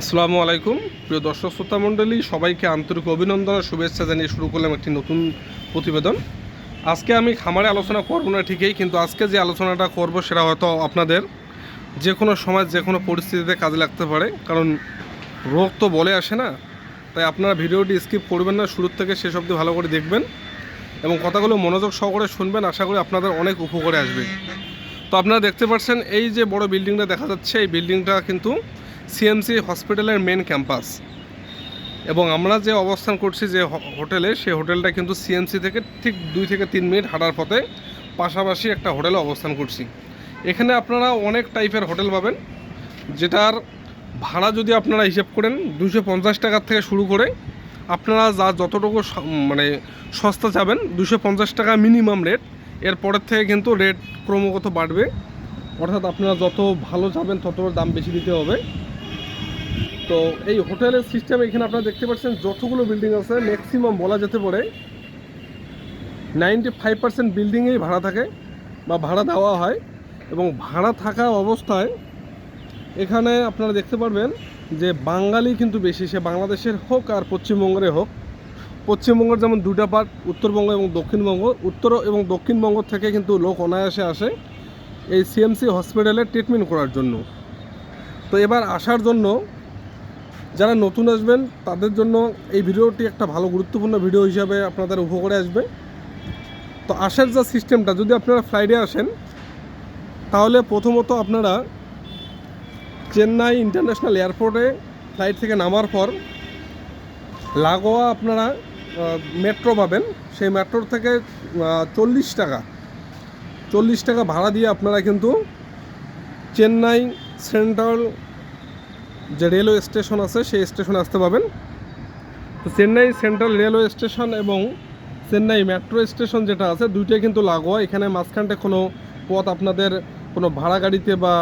আসসালামু আলাইকুম। প্রিয় দর্শক শ্রোতা মণ্ডলী, সবাইকে আন্তরিক অভিনন্দন আর শুভেচ্ছা জানিয়ে শুরু করলাম একটি নতুন প্রতিবেদন। আজকে আমি খামারে আলোচনা করব না ঠিকই, কিন্তু আজকে যে আলোচনাটা করব সেটা হয়তো আপনাদের যে কোনো সময়, যে কোনো পরিস্থিতিতে কাজে লাগতে পারে, কারণ রোগ তো বলে আসে না, তাই আপনারা ভিডিওটি স্কিপ করবেন না, শুরুর থেকে শেষ অবধি ভালো করে দেখবেন এবং কথাগুলো মনোযোগ সহকারে শুনবেন, আশা করি আপনাদের অনেক উপকারে আসবে। তো আপনারা দেখতে পাচ্ছেন, এই যে বড় বিল্ডিংটা দেখা যাচ্ছে, এই বিল্ডিংটা কিন্তু সিএমসি হসপিটালের মেন ক্যাম্পাস। এবং আমরা যে অবস্থান করছি যে হোটেলে সেই হোটেলটা কিন্তু সিএমসি থেকে ঠিক দুই থেকে তিন মিনিট হাঁটার পথে পাশাপাশি একটা হোটেলে অবস্থান করছি। এখানে আপনারা অনেক টাইপের হোটেল পাবেন, যেটার ভাড়া যদি আপনারা হিসেব করেন দুশো পঞ্চাশ টাকার থেকে শুরু করে আপনারা যা যতটুকু মানে সস্তা চাবেন দুশো পঞ্চাশ টাকা মিনিমাম রেট। এরপরের থেকে কিন্তু রেট ক্রমাগত বাড়বে। অর্থাৎ আপনারা যত ভালো চাবেন তত দাম বেশি দিতে হবে। তো এই হোটেলের সিস্টেম এখানে আপনারা দেখতে পাচ্ছেন, যতগুলো বিল্ডিং আছে ম্যাক্সিমাম বলা যেতে পারে নাইনটি ফাইভ পার্সেন্ট বিল্ডিংয়েই ভাড়া থাকে বা ভাড়া দেওয়া হয় এবং ভাড়া থাকা অবস্থায় এখানে আপনারা দেখতে পারবেন যে বাঙালি কিন্তু বেশি, সে বাংলাদেশের হোক আর পশ্চিমবঙ্গের হোক। পশ্চিমবঙ্গের যেমন দুটা পার্ট উত্তরবঙ্গ এবং দক্ষিণবঙ্গ, উত্তর এবং দক্ষিণবঙ্গ থেকে কিন্তু লোক অনায়াসে আসে এই সিএমসি হসপিটালে ট্রিটমেন্ট করার জন্য। তো এবার আসার জন্য যারা নতুন আসবেন, তাদের জন্য এই ভিডিওটি একটা ভালো গুরুত্বপূর্ণ ভিডিও হিসাবে আপনাদের উপকারে আসবে। তো আসার যা সিস্টেমটা, যদি আপনারা ফ্লাইটে আসেন, তাহলে প্রথমত আপনারা চেন্নাই ইন্টারন্যাশনাল এয়ারপোর্টে ফ্লাইট থেকে নামার পর লাগোয়া আপনারা মেট্রো পাবেন। সেই মেট্রোর থেকে চল্লিশ টাকা। চল্লিশ টাকা ভাড়া দিয়ে আপনারা কিন্তু চেন্নাই সেন্ট্রাল যে রেলওয়ে স্টেশন আছে, সেই স্টেশনে আসতে পাবেন তো চেন্নাই সেন্ট্রাল রেলওয়ে স্টেশন এবং চেন্নাই মেট্রো স্টেশন যেটা আছে, দুইটাই কিন্তু লাগোয়া। এখানে মাঝখানটা কোনো পথ আপনাদের কোনো ভাড়া গাড়িতে বা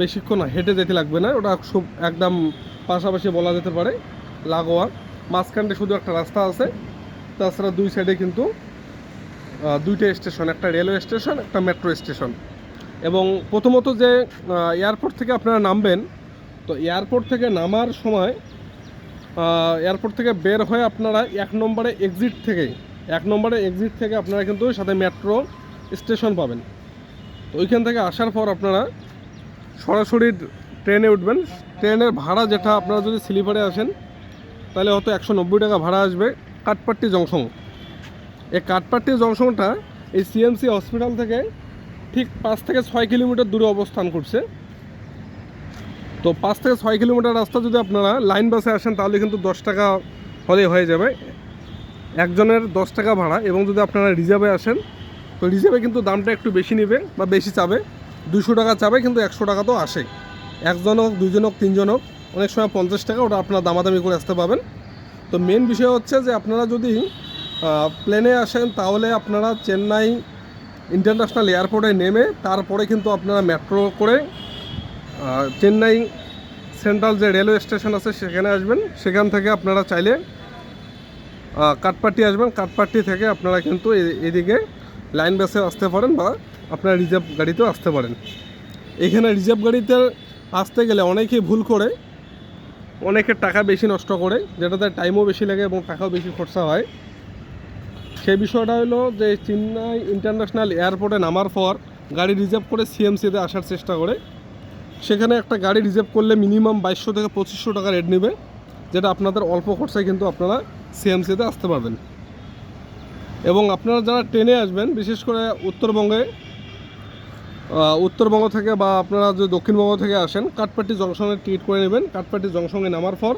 বেশিক্ষণ হেঁটে যেতে লাগবে না। ওটা খুব একদম পাশাপাশি বলা যেতে পারে, লাগোয়া। মাঝখানটা শুধু একটা রাস্তা আছে, তাছাড়া দুই সাইডে কিন্তু দুইটা স্টেশন, একটা রেলওয়ে স্টেশন, একটা মেট্রো স্টেশন। এবং প্রথমত যে এয়ারপোর্ট থেকে আপনারা নামবেন তো এয়ারপোর্ট থেকে নামার সময় এয়ারপোর্ট থেকে বের হয়ে আপনারা এক নম্বরে এক্সিট থেকে এক নম্বরে এক্সিট থেকে আপনারা কিন্তু সাথে মেট্রো স্টেশন পাবেন। তো ওইখান থেকে আসার পর আপনারা সরাসরি ট্রেনে উঠবেন। ট্রেনের ভাড়া যেটা, আপনারা যদি স্লিপারে আসেন, তাহলে হয়তো একশো নব্বই টাকা ভাড়া আসবে কাঠপাট্টি জংশন। এই কাঠপাট্টি জংশনটা এই সিএমসি হসপিটাল থেকে ঠিক পাঁচ থেকে ছয় কিলোমিটার দূরে অবস্থান করছে। তো পাঁচ থেকে ছয় কিলোমিটার রাস্তা যদি আপনারা লাইন বাসে আসেন, তাহলে কিন্তু দশ টাকা হলে হয়ে যাবে। একজনের দশ টাকা ভাড়া এবং যদি আপনারা রিজার্ভে আসেন, তো রিজার্ভে কিন্তু দামটা একটু বেশি নেবে বা বেশি চাবে। দুশো টাকা চাবে কিন্তু একশো টাকা তো আসে একজন হোক দুজন হোক, তিনজন হোক, অনেক সময় পঞ্চাশ টাকা ওটা আপনারা দামাদামি করে আসতে পাবেন তো মেন বিষয় হচ্ছে যে আপনারা যদি প্লেনে আসেন, তাহলে আপনারা চেন্নাই ইন্টারন্যাশনাল এয়ারপোর্টে নেমে, তারপরে কিন্তু আপনারা মেট্রো করে চেন্নাই সেন্ট্রাল যে রেলওয়ে স্টেশন আছে সেখানে আসবেন। সেখান থেকে আপনারা চাইলে আহ, কাঠপাট্টি আসবেন। কাঠপাট্টি থেকে আপনারা কিন্তু এদিকে লাইন বাসে আসতে পারেন বা আপনারা রিজার্ভ গাড়িতেও আসতে পারেন। এখানে রিজার্ভ গাড়িতে আসতে গেলে অনেকেই ভুল করে অনেকের টাকা বেশি নষ্ট করে যেটাতে টাইমও বেশি লাগে এবং টাকাও বেশি খরচা হয়। সেই বিষয়টা হলো যে চেন্নাই ইন্টারন্যাশনাল এয়ারপোর্টে নামার পর গাড়ি রিজার্ভ করে সিএমসিতে আসার চেষ্টা করে। সেখানে একটা গাড়ি রিজার্ভ করলে মিনিমাম বাইশশো থেকে পঁচিশশো টাকা রেট নেবে, যেটা আপনাদের অল্প খরচায় কিন্তু আপনারা সিএমসিতে আসতে পারবেন। এবং আপনারা যারা ট্রেনে আসবেন, বিশেষ করে উত্তরবঙ্গে উত্তরবঙ্গ থেকে বা আপনারা যদি দক্ষিণবঙ্গ থেকে আসেন কাঠপাট্টি জংশনে টিকিট করে নেবেন। কাঠপাট্টি জংশনে নামার পর,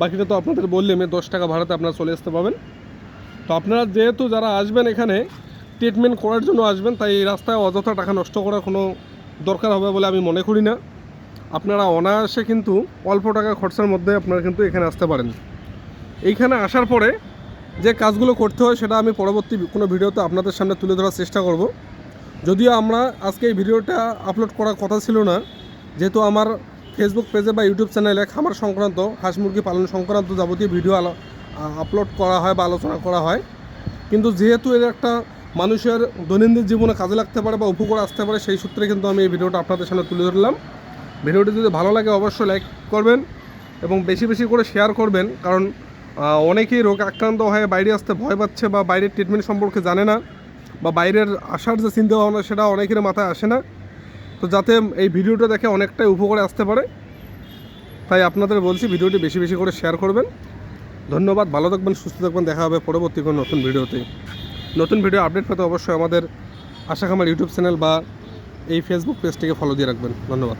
বাকিটা তো আপনাদের বললে বললাম দশ টাকা ভাড়াতে আপনারা চলে আসতে পাবেন তো আপনারা যেহেতু যারা আসবেন এখানে ট্রিটমেন্ট করার জন্য আসবেন, তাই এই রাস্তায় অযথা টাকা নষ্ট করার কোনো দরকার হবে বলে আমি মনে করি না। আপনারা অনায়াসে কিন্তু অল্প টাকা খরচার মধ্যে আপনারা কিন্তু এখানে আসতে পারেন। এইখানে আসার পরে যে কাজগুলো করতে হয় সেটা আমি পরবর্তী কোনো ভিডিওতে আপনাদের সামনে তুলে ধরার চেষ্টা করব। যদিও আমরা আজকে এই ভিডিওটা আপলোড করার কথা ছিল না, যেহেতু আমার ফেসবুক পেজে বা ইউটিউব চ্যানেলে খামার সংক্রান্ত, হাঁস মুরগি পালন সংক্রান্ত যাবতীয় ভিডিও আপলোড করা হয় বা আলোচনা করা হয়। কিন্তু যেহেতু এর একটা মানুষের দৈনন্দিন জীবনে কাজে লাগতে পারে বা উপকার আসতে পারে, সেই সূত্রে কিন্তু আমি এই ভিডিওটা আপনাদের সামনে তুলে ধরলাম। ভিডিওটি যদি ভালো লাগে অবশ্যই লাইক করবেন এবং বেশি বেশি করে শেয়ার করবেন, কারণ অনেকেই রোগ আক্রান্ত হয়ে বাইরে আসতে ভয় পাচ্ছে বা বাইরের ট্রিটমেন্ট সম্পর্কে জানে না বা বাইরের আসার যে চিন্তা ভাবনা সেটা অনেকের মাথায় আসে না। তো যাতে এই ভিডিওটা দেখে অনেকটাই উপকারে আসতে পারে, তাই আপনাদের বলছি ভিডিওটি বেশি বেশি করে শেয়ার করবেন। ধন্যবাদ, ভালো থাকবেন, সুস্থ থাকবেন, দেখা হবে পরবর্তী কোনো নতুন ভিডিওতে। নতুন ভিডিও আপডেট পেতে অবশ্যই আমাদের আশা খামার ইউটিউব চ্যানেল বা এই ফেসবুক পেজটিকে ফলো দিয়ে রাখবেন। ধন্যবাদ।